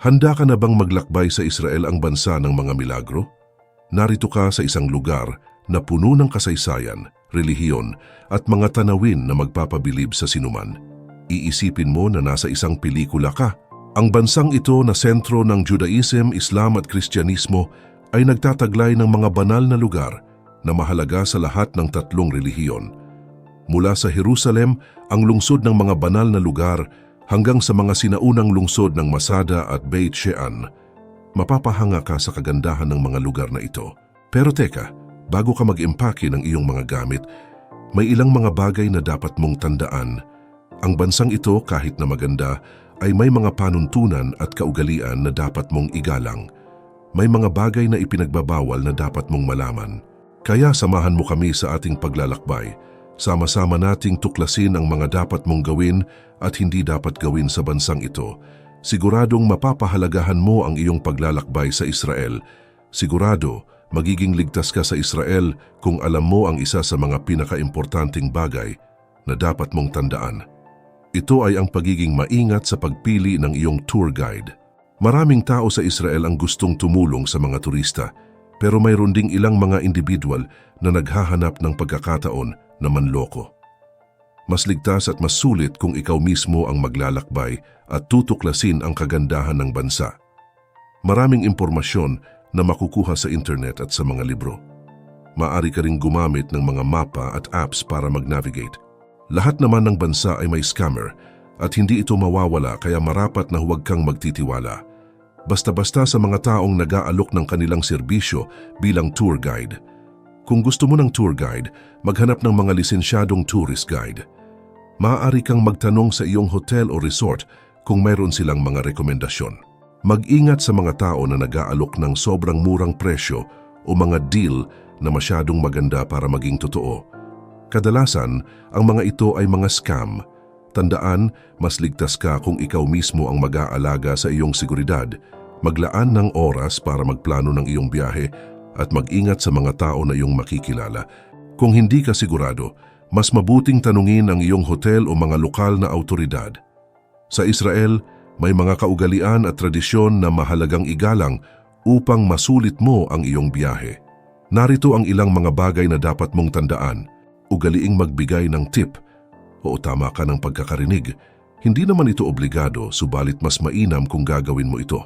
Handa ka na bang maglakbay sa Israel ang bansa ng mga milagro? Narito ka sa isang lugar na puno ng kasaysayan, relihiyon at mga tanawin na magpapabilib sa sinuman. Iisipin mo na nasa isang pelikula ka. Ang bansang ito na sentro ng Judaism, Islam at Kristyanismo ay nagtataglay ng mga banal na lugar na mahalaga sa lahat ng tatlong relihiyon. Mula sa Jerusalem, ang lungsod ng mga banal na lugar hanggang sa mga sinaunang lungsod ng Masada at Beit Shean, mapapahanga ka sa kagandahan ng mga lugar na ito. Pero teka, bago ka mag-impake ng iyong mga gamit, may ilang mga bagay na dapat mong tandaan. Ang bansang ito kahit na maganda ay may mga panuntunan at kaugalian na dapat mong igalang. May mga bagay na ipinagbabawal na dapat mong malaman. Kaya samahan mo kami sa ating paglalakbay. Sama-sama nating tuklasin ang mga dapat mong gawin at hindi dapat gawin sa bansang ito. Siguradong mapapahalagahan mo ang iyong paglalakbay sa Israel. Sigurado, magiging ligtas ka sa Israel kung alam mo ang isa sa mga pinakaimportanting bagay na dapat mong tandaan. Ito ay ang pagiging maingat sa pagpili ng iyong tour guide. Maraming tao sa Israel ang gustong tumulong sa mga turista, pero mayroon ding ilang mga individual na naghahanap ng pagkakataon na manloko. Mas ligtas at mas sulit kung ikaw mismo ang maglalakbay at tutuklasin ang kagandahan ng bansa. Maraming impormasyon na makukuha sa internet at sa mga libro. Maari ka ring gumamit ng mga mapa at apps para mag-navigate. Lahat naman ng bansa ay may scammer at hindi ito mawawala kaya marapat na huwag kang magtitiwala. Basta-basta sa mga taong nag-aalok ng kanilang serbisyo bilang tour guide. Kung gusto mo ng tour guide, maghanap ng mga lisensyadong tourist guide. Maaari kang magtanong sa iyong hotel o resort kung mayroon silang mga rekomendasyon. Mag-ingat sa mga tao na nag-aalok ng sobrang murang presyo o mga deal na masyadong maganda para maging totoo. Kadalasan, ang mga ito ay mga scam. Tandaan, mas ligtas ka kung ikaw mismo ang mag-aalaga sa iyong seguridad. Maglaan ng oras para magplano ng iyong biyahe at mag-ingat sa mga tao na iyong makikilala. Kung hindi ka sigurado, mas mabuting tanungin ang iyong hotel o mga lokal na autoridad. Sa Israel, may mga kaugalian at tradisyon na mahalagang igalang upang masulit mo ang iyong biyahe. Narito ang ilang mga bagay na dapat mong tandaan. Ugaliing magbigay ng tip. Oo tama ka ng pagkakarinig. Hindi naman ito obligado, subalit mas mainam kung gagawin mo ito.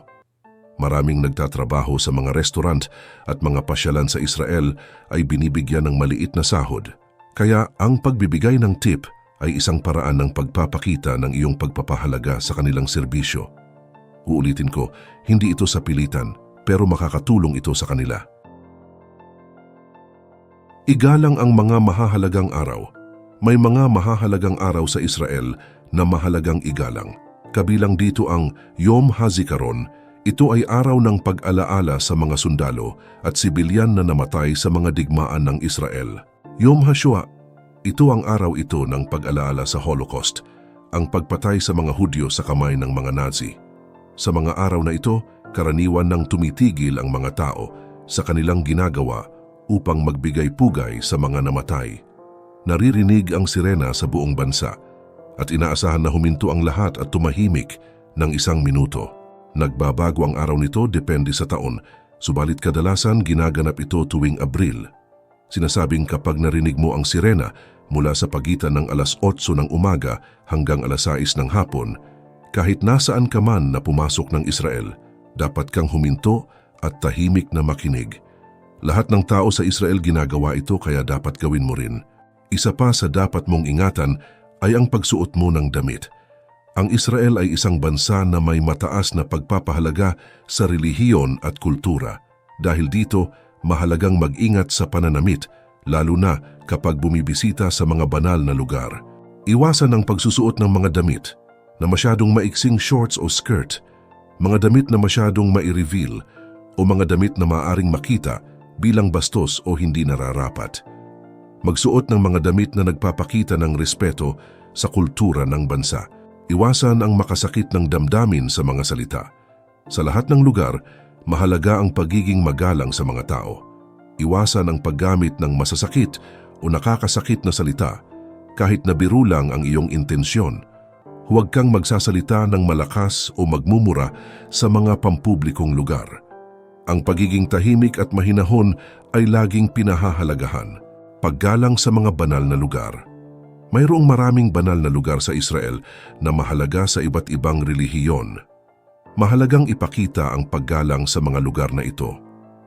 Maraming nagtatrabaho sa mga restaurant at mga pasyalan sa Israel ay binibigyan ng maliit na sahod. Kaya ang pagbibigay ng tip ay isang paraan ng pagpapakita ng iyong pagpapahalaga sa kanilang serbisyo. Uulitin ko, hindi ito sa pilitan pero makakatulong ito sa kanila. Igalang ang mga mahahalagang araw. May mga mahahalagang araw sa Israel na mahalagang igalang. Kabilang dito ang Yom HaZikaron, ito ay araw ng pag-alaala sa mga sundalo at sibilyan na namatay sa mga digmaan ng Israel. Yom HaShoah, ito ang araw ito ng pag-alaala sa Holocaust, ang pagpatay sa mga Hudyo sa kamay ng mga Nazi. Sa mga araw na ito, karaniwan nang tumitigil ang mga tao sa kanilang ginagawa upang magbigay pugay sa mga namatay. Naririnig ang sirena sa buong bansa at inaasahan na huminto ang lahat at tumahimik ng isang minuto. Nagbabago ang araw nito depende sa taon, subalit kadalasan ginaganap ito tuwing Abril. Sinasabing kapag narinig mo ang sirena mula sa pagitan ng alas 8 ng umaga hanggang alas 6 ng hapon, kahit nasaan ka man na pumasok ng Israel, dapat kang huminto at tahimik na makinig. Lahat ng tao sa Israel ginagawa ito kaya dapat gawin mo rin. Isa pa sa dapat mong ingatan ay ang pagsuot mo ng damit. Ang Israel ay isang bansa na may mataas na pagpapahalaga sa relihiyon at kultura. Dahil dito, mahalagang mag-ingat sa pananamit, lalo na kapag bumibisita sa mga banal na lugar. Iwasan ang pagsusuot ng mga damit na masyadong maiksing shorts o skirt, mga damit na masyadong mai-reveal o mga damit na maaring makita bilang bastos o hindi nararapat. Magsuot ng mga damit na nagpapakita ng respeto sa kultura ng bansa. Iwasan ang makasakit ng damdamin sa mga salita. Sa lahat ng lugar, mahalaga ang pagiging magalang sa mga tao. Iwasan ang paggamit ng masasakit o nakakasakit na salita kahit na biro lang ang iyong intensyon. huwag kang magsasalita ng malakas o magmumura sa mga pampublikong lugar. Ang pagiging tahimik at mahinahon ay laging pinahahalagahan. Paggalang sa mga banal na lugar. Mayroong maraming banal na lugar sa Israel na mahalaga sa iba't ibang relihiyon. Mahalagang ipakita ang paggalang sa mga lugar na ito.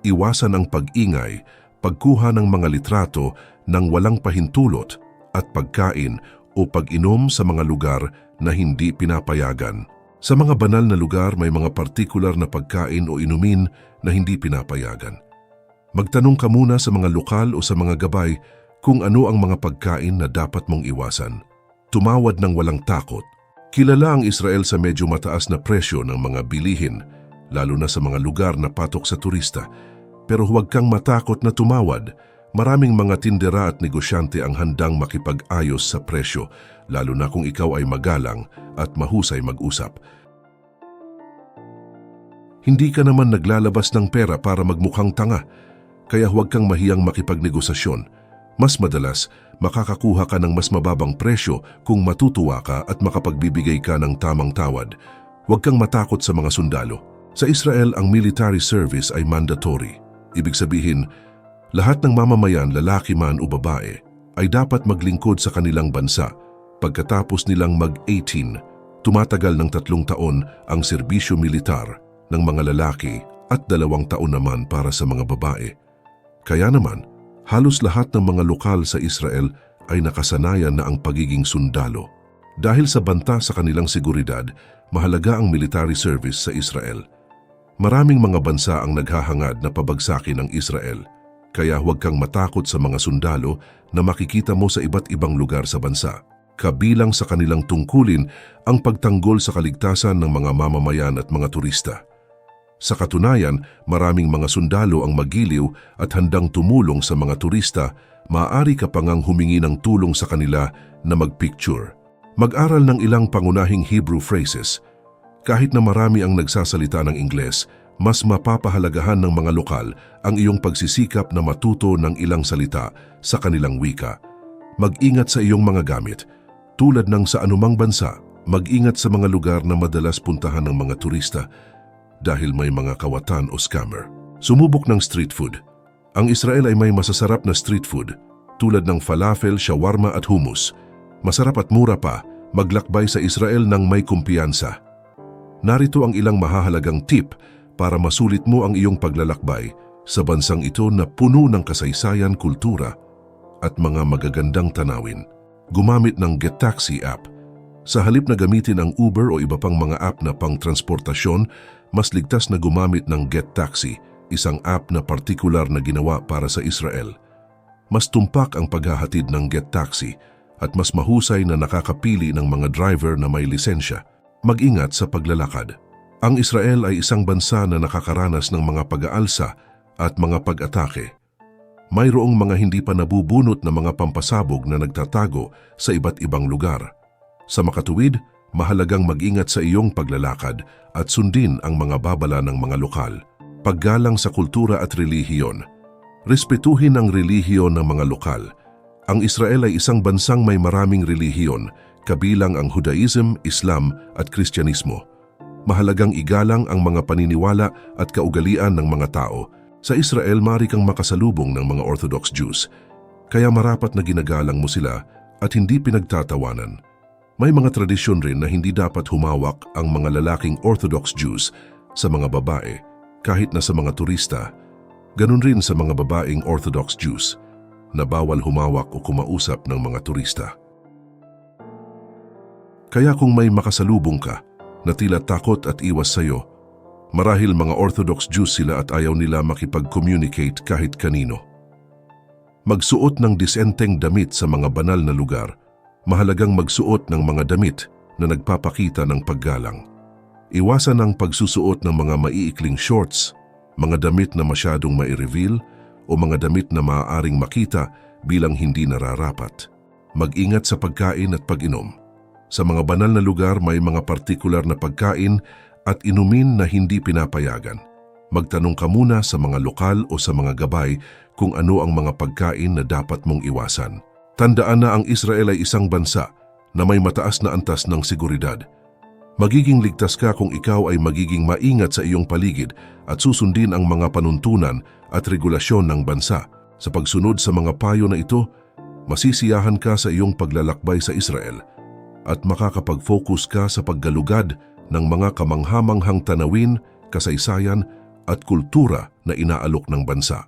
Iwasan ang pag-ingay, pagkuha ng mga litrato ng walang pahintulot at pagkain o pag-inom sa mga lugar na hindi pinapayagan. Sa mga banal na lugar may mga partikular na pagkain o inumin na hindi pinapayagan. Magtanong ka muna sa mga lokal o sa mga gabay kung ano ang mga pagkain na dapat mong iwasan. Tumawad ng walang takot. Kilala ang Israel sa medyo mataas na presyo ng mga bilihin, lalo na sa mga lugar na patok sa turista. Pero huwag kang matakot na tumawad. Maraming mga tindera at negosyante ang handang makipag-ayos sa presyo, lalo na kung ikaw ay magalang at mahusay mag-usap. Hindi ka naman naglalabas ng pera para magmukhang tanga, kaya huwag kang mahiyang makipagnegosasyon. Mas madalas, makakakuha ka ng mas mababang presyo kung matutuwa ka at makapagbibigay ka ng tamang tawad. Huwag kang matakot sa mga sundalo. Sa Israel, ang military service ay mandatory. Ibig sabihin, lahat ng mamamayan, lalaki man o babae, ay dapat maglingkod sa kanilang bansa pagkatapos nilang mag-18. Tumatagal ng tatlong taon ang serbisyo militar ng mga lalaki at dalawang taon naman para sa mga babae. Kaya naman, halos lahat ng mga lokal sa Israel ay nakasanayan na ang pagiging sundalo. Dahil sa banta sa kanilang seguridad, mahalaga ang military service sa Israel. Maraming mga bansa ang naghahangad na pabagsakin ang Israel, kaya huwag kang matakot sa mga sundalo na makikita mo sa iba't ibang lugar sa bansa. Kabilang sa kanilang tungkulin ang pagtanggol sa kaligtasan ng mga mamamayan at mga turista. Sa katunayan, maraming mga sundalo ang magiliw at handang tumulong sa mga turista, maaari ka pa ngang humingi ng tulong sa kanila na magpicture. Mag-aral ng ilang pangunahing Hebrew phrases. Kahit na marami ang nagsasalita ng Ingles, mas mapapahalagahan ng mga lokal ang iyong pagsisikap na matuto ng ilang salita sa kanilang wika. Mag-ingat sa iyong mga gamit. Tulad ng sa anumang bansa, mag-ingat sa mga lugar na madalas puntahan ng mga turista dahil may mga kawatan o scammer. Sumubok ng street food. Ang Israel ay may masasarap na street food tulad ng falafel, shawarma at hummus. Masarap at mura pa, maglakbay sa Israel ng may kumpiyansa. Narito ang ilang mahahalagang tip para masulit mo ang iyong paglalakbay sa bansang ito na puno ng kasaysayan, kultura at mga magagandang tanawin. Gumamit ng Get Taxi app. Sa halip na gamitin ang Uber o iba pang mga app na pang transportasyon, mas ligtas na gumamit ng Get Taxi, isang app na partikular na ginawa para sa Israel. Mas tumpak ang paghahatid ng Get Taxi at mas mahusay na nakakapili ng mga driver na may lisensya. Mag-ingat sa paglalakad. Ang Israel ay isang bansa na nakakaranas ng mga pag-aalsa at mga pag-atake. Mayroong mga hindi pa nabubunot na mga pampasabog na nagtatago sa iba't ibang lugar. Sa makatuwid, mahalagang mag-ingat sa iyong paglalakad at sundin ang mga babala ng mga lokal. Paggalang sa kultura at relihiyon. Respetuhin ang relihiyon ng mga lokal. Ang Israel ay isang bansang may maraming relihiyon, kabilang ang Judaism, Islam at Kristyanismo. Mahalagang igalang ang mga paniniwala at kaugalian ng mga tao. Sa Israel, mari kang makasalubong ng mga Orthodox Jews, kaya marapat na ginagalang mo sila at hindi pinagtatawanan. May mga tradisyon rin na hindi dapat humawak ang mga lalaking Orthodox Jews sa mga babae kahit na sa mga turista. Ganun rin sa mga babaeng Orthodox Jews na bawal humawak o kumausap ng mga turista. Kaya kung may makasalubong ka na tila takot at iwas sa'yo, marahil mga Orthodox Jews sila at ayaw nila makipag-communicate kahit kanino. Magsuot ng disenteng damit sa mga banal na lugar, mahalagang magsuot ng mga damit na nagpapakita ng paggalang. Iwasan ang pagsusuot ng mga maiikling shorts, mga damit na masyadong mai-reveal o mga damit na maaaring makita bilang hindi nararapat. Mag-ingat sa pagkain at pag-inom. Sa mga banal na lugar may mga partikular na pagkain at inumin na hindi pinapayagan. Magtanong ka muna sa mga lokal o sa mga gabay kung ano ang mga pagkain na dapat mong iwasan. Tandaan na ang Israel ay isang bansa na may mataas na antas ng seguridad. Magiging ligtas ka kung ikaw ay magiging maingat sa iyong paligid at susundin ang mga panuntunan at regulasyon ng bansa. Sa pagsunod sa mga payo na ito, masisiyahan ka sa iyong paglalakbay sa Israel at makakapag-focus ka sa paggalugad ng mga kamanghamanghang tanawin, kasaysayan at kultura na inaalok ng bansa.